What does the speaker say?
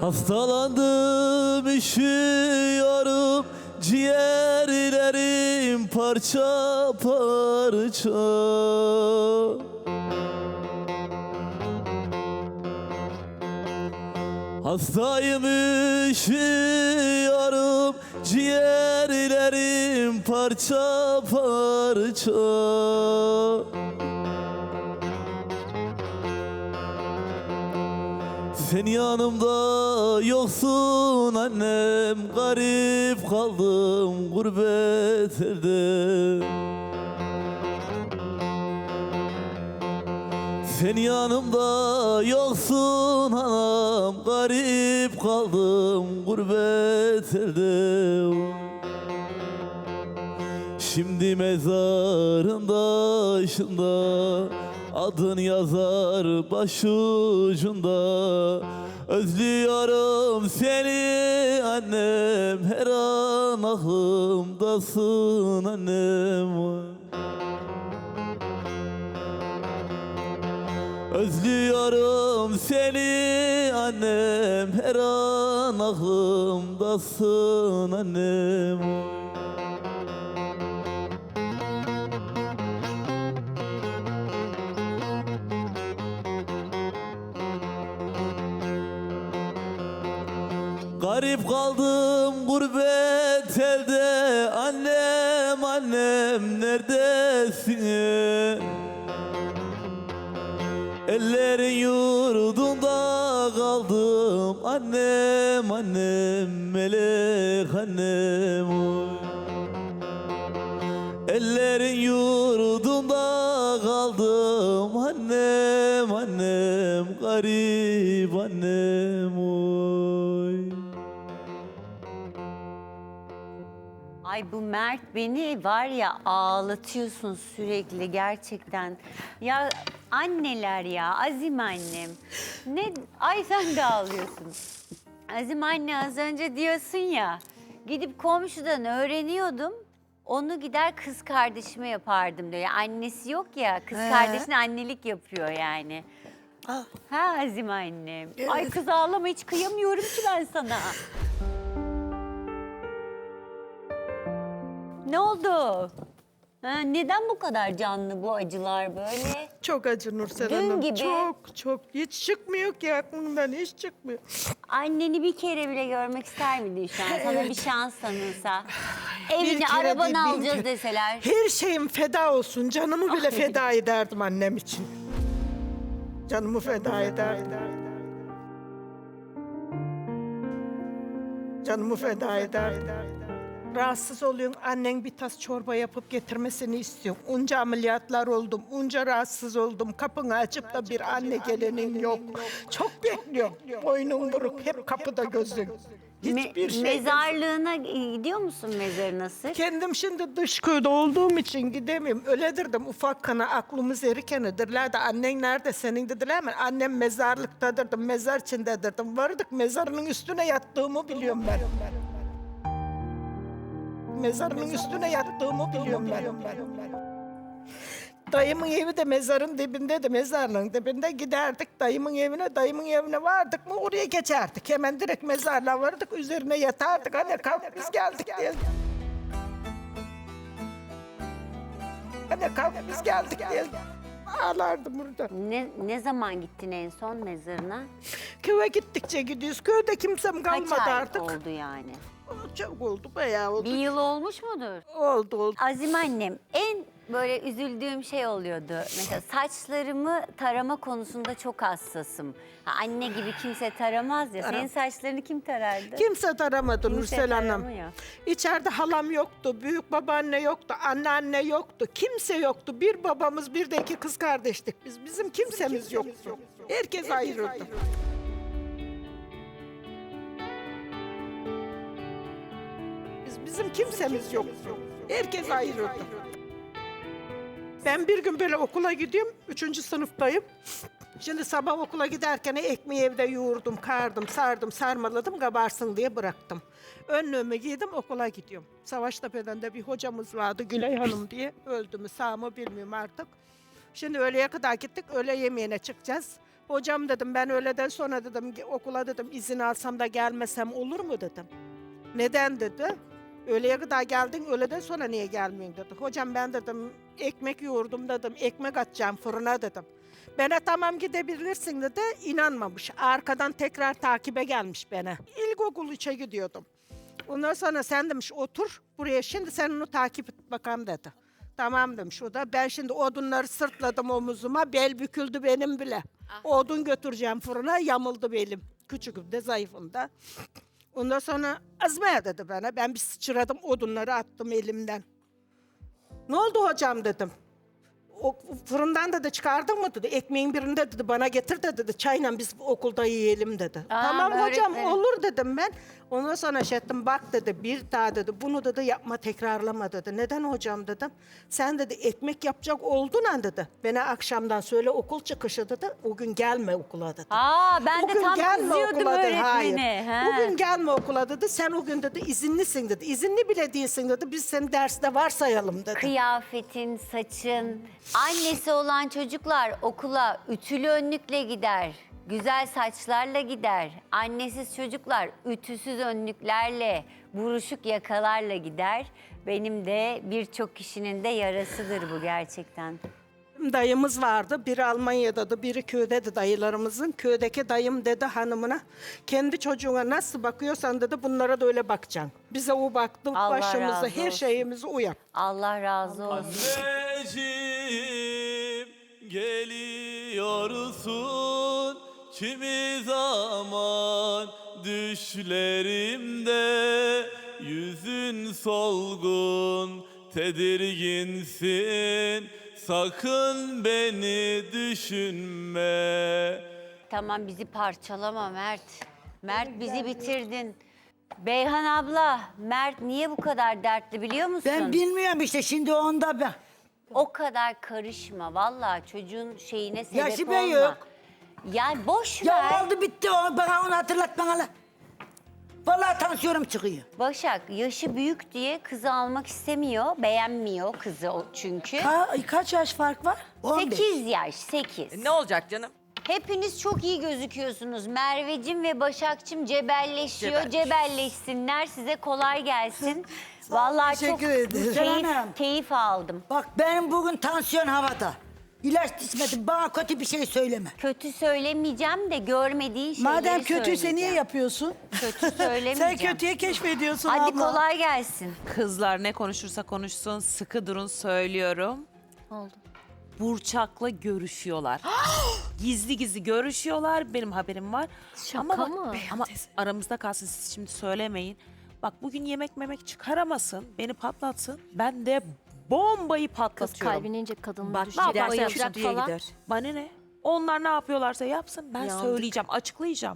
Hastalandım üşüyorum Ciğerlerim parça parça. Hastayım üşüyorum Ciğerlerim parça parça Sen yanımda yoksun annem. Garip kaldım gurbet elde Sen yanımda yoksun anam. Garip kaldım gurbet elde Şimdi mezarın başında Adın yazar başucunda. Özlüyorum seni annem Her an aklımdasın annem. Özlüyorum seni annem Her an aklımdasın annem Garip kaldım gurbet elde. Annem annem neredesin? Ellerin yurdunda kaldım. Annem annem melek annem oy. Ellerin yurdunda kaldım. Annem annem garip annem Ay bu Mert beni var ya ağlatıyorsun sürekli gerçekten. Ya anneler ya Azim annem. Ne ay sen de ağlıyorsun. Azim anne az önce diyorsun ya gidip komşudan öğreniyordum. Onu gider kız kardeşime yapardım diyor. Yani annesi yok ya kız He. kardeşine annelik yapıyor yani. Ah, Ha Azim annem. Ay Evet. kız ağlama hiç kıyamıyorum ki ben sana. Ne oldu? Ha, neden bu kadar canlı bu acılar böyle? çok acı Nursel Dün Hanım. gibi. Çok çok. Hiç çıkmıyor ki aklımdan hiç çıkmıyor. Anneni bir kere bile görmek ister miydin şu an? Sana bir şans tanınsa. Evini, kere değil, arabanı bin alacağız kere. deseler. Her şeyim feda olsun. Canımı bile feda ederdim annem için. Canımı feda ederdim. Canımı feda ederdim. Rahatsız oluyorsun. Annen bir tas çorba yapıp getirmesini istiyor. Unca ameliyatlar oldum. Unca rahatsız oldum. Kapını açıp da bir anne gelenin yok. Çok bekliyorum. Boynun buruk. Hep kapıda gözün. Me- Hiçbir şey mezarlığına gidiyor musun mezarına sık? Kendim şimdi dış köyde olduğum için gidemiyorum. Öyledirdim ufak kana aklımız erken edirler de annen nerede senin dediler mi? Annem mezarlıktadırdım, mezar içindedirdim. Vardık mezarının üstüne yattığımı biliyorum ben. Mezarının üstüne yattığımı biliyorum ben. Dayımın evi de mezarın dibinde de mezarlığın dibinde giderdik dayımın evine dayımın evine vardık mı oraya geçerdik hemen direkt mezarlığa vardık üzerine yatardık anne kalk biz geldik diye. Anne kalk biz geldik diye ağlardım burada. Ne, ne zaman gittin en son mezarına? Köye gittikçe gidiyoruz köyde kimsem Kaç kalmadı ay artık. oldu yani? Çok oldu bayağı oldu. Bir yıl olmuş mudur? Oldu oldu. Azim annem en böyle üzüldüğüm şey oluyordu. Mesela saçlarımı tarama konusunda çok hassasım. Ha, anne gibi kimse taramaz ya. Senin saçlarını kim tarardı? Kimse taramadı Kimse Nursel Hanım. taramıyor. İçeride halam yoktu, büyük babaanne yoktu, anneanne yoktu, kimse yoktu. Bir babamız, bir de iki kız kardeştik biz. Bizim kimsemiz yoktu. Herkes ayrıldı. Bizim kimsemiz yoktu. Herkes ayrıldı. Ben bir gün böyle okula gidiyorum, üçüncü sınıftayım. Şimdi sabah okula giderken ekmeği evde yoğurdum, kardım, sardım, sarmaladım, kabarsın diye bıraktım. Önlüğümü giydim, okula gidiyorum. Savaştepe'den bir hocamız vardı, Gülay Hanım diye. Öldü mü, sağ mı bilmiyorum artık. Şimdi öğleye kadar gittik, öğle yemeğine çıkacağız. Hocam dedim ben öğleden sonra dedim okula dedim izin alsam da gelmesem olur mu dedim. Neden dedi. Öğleye kadar geldin öğleden sonra niye gelmiyorsun dedi. Hocam ben dedim ekmek yoğurdum dedim ekmek atacağım fırına dedim. Bana tamam gidebilirsin dedi. İnanmamış. Arkadan tekrar takibe gelmiş bana. İlkokul içe gidiyordum. Ondan sonra sen demiş otur buraya şimdi sen onu takip et bakalım dedi. Tamam demiş o da. Ben şimdi odunları sırtladım omuzuma. Bel büküldü benim bile. Odun götüreceğim fırına yamıldı belim. Küçüküm de zayıfım da. Ondan sonra azmaya dedi bana. Ben bir sıçradım odunları attım elimden. Ne oldu hocam dedim. O fırından dedi çıkardın mı dedi. Ekmeğin birinde dedi bana getir de dedi. Çayla biz okulda yiyelim dedi. Aa, tamam hocam öğretmenim. olur dedim ben. Ondan sonra şey ettim bak dedi bir daha dedi bunu dedi yapma tekrarlama dedi. Neden hocam dedim. Sen dedi ekmek yapacak oldun an dedi. Bana akşamdan söyle okul çıkışı dedi. O gün gelme okula dedi. Aa ben de Bugün tam gelme kızıyordum okula dedi. Hayır. öğretmene. He. Bugün gelme okula dedi. Sen o gün dedi izinlisin dedi. İzinli bile değilsin dedi. Biz seni derste varsayalım dedi. Kıyafetin, saçın. Annesi olan çocuklar okula ütülü önlükle gider. Güzel saçlarla gider. Annesiz çocuklar ütüsüz önlüklerle, buruşuk yakalarla gider. Benim de birçok kişinin de yarasıdır bu gerçekten. Dayımız vardı. Biri Almanya'dadı, biri köydeydi dayılarımızın. Köydeki dayım dedi hanımına, kendi çocuğuna nasıl bakıyorsan dedi bunlara da öyle bakacaksın. Bize o baktı, Allah başımızı, razı her olsun. şeyimizi o yaptı. Allah razı olsun. Anneciğim geliyorsun kimi zaman düşlerimde yüzün solgun tedirginsin sakın beni düşünme Tamam bizi parçalama Mert. Mert bizi bitirdin. Beyhan abla, Mert niye bu kadar dertli biliyor musun? Ben bilmiyorum işte şimdi onda ben. O kadar karışma. Vallahi çocuğun şeyine sebep Yaşı olma. be yok. Yani boş Ya ver. oldu bitti o bana onu hatırlat bana la. Vallahi tansiyonum çıkıyor. Başak yaşı büyük diye kızı almak istemiyor. Beğenmiyor kızı o çünkü. Ka- kaç yaş fark var? 15. 8 yaş, 8. Ne olacak canım? Hepiniz çok iyi gözüküyorsunuz. Mervecim ve Başakçım cebelleşiyor. Cebelleş. Cebelleşsinler. Size kolay gelsin. Vallahi çok teşekkür ederim. keyif, Canım. keyif aldım. Bak benim bugün tansiyon havada. İlaç içmedim bana kötü bir şey söyleme. Kötü söylemeyeceğim de görmediğin şeyleri Madem kötüyse niye söyleyeceğim. yapıyorsun? Kötü söylemeyeceğim. Sen kötüye keşfediyorsun Hadi abla. kolay gelsin. Kızlar ne konuşursa konuşsun sıkı durun söylüyorum. Oldu. Burçak'la görüşüyorlar. gizli gizli görüşüyorlar. Benim haberim var. ama bak, mı? Ama aramızda kalsın siz şimdi söylemeyin. Bak bugün yemek memek çıkaramasın. Beni patlatsın. Ben de bombayı Kız patlatıyorum. ince kadın Bak, düşecek, ne yaparsa bayılacak yapsın falan. Bana ne? Onlar ne yapıyorlarsa yapsın. Ben Yandık. söyleyeceğim, açıklayacağım.